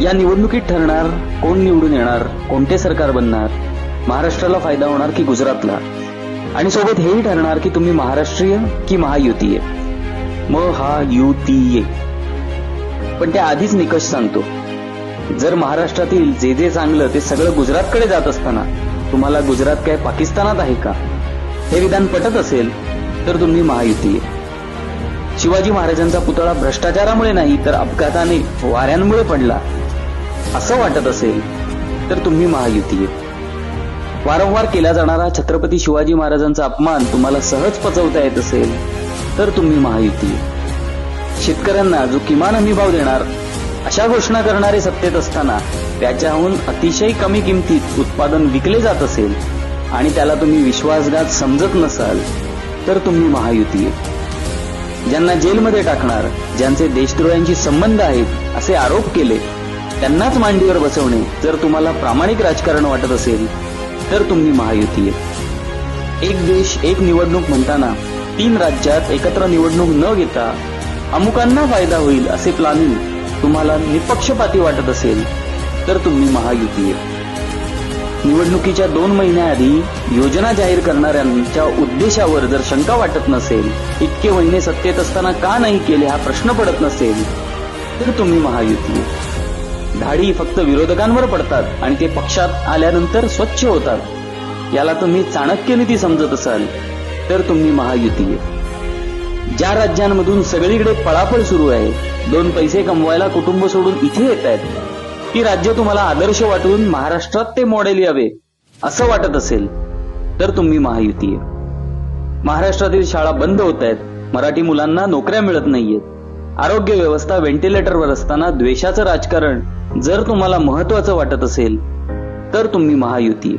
या निवडणुकीत ठरणार कोण निवडून येणार कोणते सरकार बनणार महाराष्ट्राला फायदा होणार की गुजरातला? आणि सोबत हेही ठरणार की तुम्ही महाराष्ट्रीय की महायुतीय? म हा युतीये. पण त्या आधीच निकष सांगतो. जर महाराष्ट्रातील जे जे चांगलं ते सगळं गुजरातकडे जात असताना तुम्हाला गुजरात काय पाकिस्तानात आहे का? हे विधान पटत असेल तर तुम्ही महायुतीय. शिवाजी महाराजांचा पुतळा भ्रष्टाचारामुळे नाही तर अपघाताने वाऱ्यांमुळे पडला. असं वाटत असेल तर तुम्ही महायुती वारंवार केला जाणारा छत्रपती शिवाजी महाराजांचा अपमान तुम्हाला सहज पचवता येत असेल तर तुम्ही महायुती शेतकऱ्यांना जो किमान हमीभाव देणार अशा घोषणा करणारे सत्तेत असताना त्याच्याहून अतिशय कमी किमतीत उत्पादन विकले जात असेल आणि त्याला तुम्ही विश्वासघात समजत नसाल तर तुम्ही महायुतीय. ज्यांना जेलमध्ये टाकणार ज्यांचे देशद्रोह्यांशी संबंध आहेत असे आरोप केले. त्यांनाच मांडीवर बसवणे जर तुम्हाला प्रामाणिक राजकारण वाटत असेल तर तुम्ही महायुती. एक देश एक निवडणूक म्हणताना तीन राज्यात एकत्र निवडणूक न घेता अमुकांना फायदा होईल असे प्लॅनिंग तुम्हाला निपक्षपाती वाटत असेल तर तुम्ही महायुतीय निवडणुकीच्या दोन महिन्याआधी योजना जाहीर करणाऱ्यांच्या उद्देशावर जर शंका वाटत नसेल इतके महिने सत्तेत असताना का नाही केले हा प्रश्न पडत नसेल तर तुम्ही महायुती. धाडी फक्त विरोधकांवर पडतात आणि ते पक्षात आल्यानंतर स्वच्छ होतात. याला तुम्ही चाणक्य नीती समजत असाल तर तुम्ही महायुती. ज्या राज्यांमधून सगळीकडे पळापळ सुरू आहे दोन पैसे कमवायला कुटुंब सोडून इथे येत आहेत की राज्य तुम्हाला आदर्श वाटून महाराष्ट्रात ते मॉडेल यावे असं वाटत असेल तर तुम्ही महायुती महाराष्ट्रातील शाळा बंद होत आहेत मराठी मुलांना नोकऱ्या मिळत नाहीयेत. आरोग्य व्यवस्था व्हेंटिलेटरवर असताना द्वेषाचं राजकारण जर तुम्हाला महत्वाचं वाटत असेल तर तुम्ही महायुती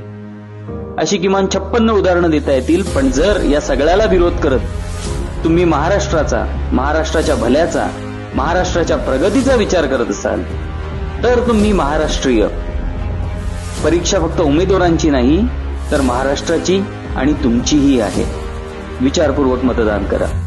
अशी किमान छप्पन्न उदाहरणं देता येतील पण जर या सगळ्याला विरोध करत तुम्ही महाराष्ट्राचा महाराष्ट्राच्या भल्याचा महाराष्ट्राच्या प्रगतीचा विचार करत असाल तर तुम्ही महाराष्ट्रीय. परीक्षा फक्त उमेदवारांची नाही तर महाराष्ट्राची आणि तुमचीही आहे. विचारपूर्वक मतदान करा.